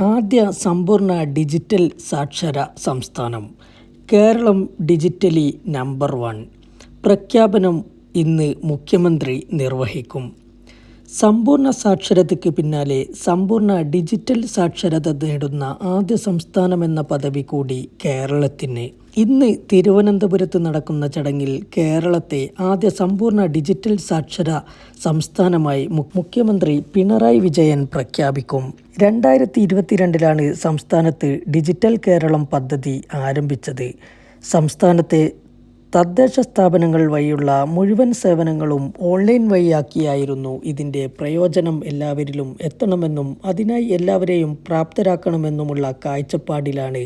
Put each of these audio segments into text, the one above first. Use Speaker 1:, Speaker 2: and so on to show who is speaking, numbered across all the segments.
Speaker 1: ആദ്യ സമ്പൂർണ ഡിജിറ്റൽ സാക്ഷര സംസ്ഥാനം. Keralam digitally number one. പ്രഖ്യാപനം ഇന്ന് മുഖ്യമന്ത്രി നിർവഹിക്കും. സമ്പൂർണ സാക്ഷരതയ്ക്ക് പിന്നാലെ സമ്പൂർണ ഡിജിറ്റൽ സാക്ഷരത നേടുന്ന ആദ്യ സംസ്ഥാനമെന്ന പദവി കൂടി കേരളത്തിന്. ഇന്ന് തിരുവനന്തപുരത്ത് നടക്കുന്ന ചടങ്ങിൽ കേരളത്തെ ആദ്യ സമ്പൂർണ ഡിജിറ്റൽ സാക്ഷര സംസ്ഥാനമായി മുഖ്യമന്ത്രി പിണറായി വിജയൻ പ്രഖ്യാപിക്കും. രണ്ടായിരത്തി ഇരുപത്തിരണ്ടിലാണ് സംസ്ഥാനത്ത് ഡിജിറ്റൽ കേരളം പദ്ധതി ആരംഭിച്ചത്. സംസ്ഥാനത്തെ തദ്ദേശ സ്ഥാപനങ്ങൾ വഴിയുള്ള മുഴുവൻ സേവനങ്ങളും ഓൺലൈൻ വഴിയാക്കിയായിരുന്നു ഇതിന്റെ പ്രയോജനം എല്ലാവരിലും എത്തണമെന്നും അതിനായി എല്ലാവരെയും പ്രാപ്തരാക്കണമെന്നുമുള്ള കാഴ്ചപ്പാടിലാണ്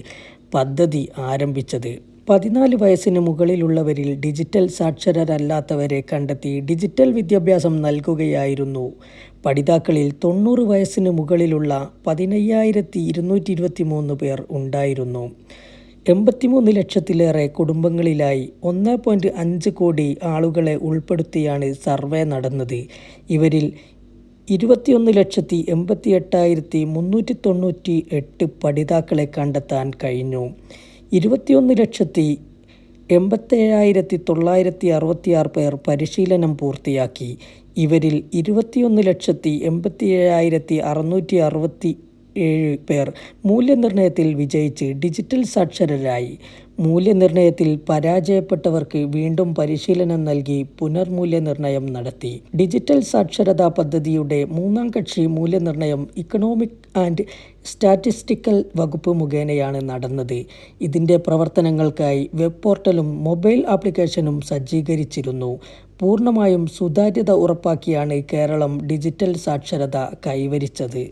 Speaker 1: പദ്ധതി ആരംഭിച്ചത്. പതിനാല് വയസ്സിന് മുകളിലുള്ളവരിൽ ഡിജിറ്റൽ സാക്ഷരരല്ലാത്തവരെ കണ്ടെത്തി ഡിജിറ്റൽ വിദ്യാഭ്യാസം നൽകുകയായിരുന്നു. പഠിതാക്കളിൽ തൊണ്ണൂറ് വയസ്സിന് മുകളിലുള്ള പതിനയ്യായിരത്തി ഇരുന്നൂറ്റി ഇരുപത്തി മൂന്ന് പേർ ഉണ്ടായിരുന്നു. എൺപത്തിമൂന്ന് ലക്ഷത്തിലേറെ കുടുംബങ്ങളിലായി ഒന്ന് പോയിന്റ് അഞ്ച് കോടി ആളുകളെ ഉൾപ്പെടുത്തിയാണ് സർവേ നടന്നത്. ഇവരിൽ ഇരുപത്തിയൊന്ന് ലക്ഷത്തി എൺപത്തി എട്ടായിരത്തി മുന്നൂറ്റി തൊണ്ണൂറ്റി എട്ട് പഠിതാക്കളെ കണ്ടെത്താൻ കഴിഞ്ഞു. ഇരുപത്തിയൊന്ന് ലക്ഷത്തി എൺപത്തേഴായിരത്തി തൊള്ളായിരത്തി അറുപത്തിയാറ് പേർ പരിശീലനം പൂർത്തിയാക്കി. ഇവരിൽ ഇരുപത്തിയൊന്ന് ലക്ഷത്തി എൺപത്തി ഏഴായിരത്തി അറുന്നൂറ്റി അറുപത്തി ഏഴ് പേർ മൂല്യനിർണയത്തിൽ വിജയിച്ച് ഡിജിറ്റൽ സാക്ഷരരായി. മൂല്യനിർണയത്തിൽ പരാജയപ്പെട്ടവർക്ക് വീണ്ടും പരിശീലനം നൽകി പുനർമൂല്യനിർണയം നടത്തി. ഡിജിറ്റൽ സാക്ഷരതാ പദ്ധതിയുടെ മൂന്നാം കക്ഷി മൂല്യനിർണയം ഇക്കണോമിക് ആൻഡ് സ്റ്റാറ്റിസ്റ്റിക്കൽ വകുപ്പ് മുഖേനയാണ് നടന്നത്. ഇതിന്റെ പ്രവർത്തനങ്ങൾക്കായി വെബ് പോർട്ടലും മൊബൈൽ ആപ്ലിക്കേഷനും സജ്ജീകരിച്ചിരുന്നു. പൂർണമായും സുതാര്യത ഉറപ്പാക്കിയാണ് കേരളം ഡിജിറ്റൽ സാക്ഷരത കൈവരിച്ചത്.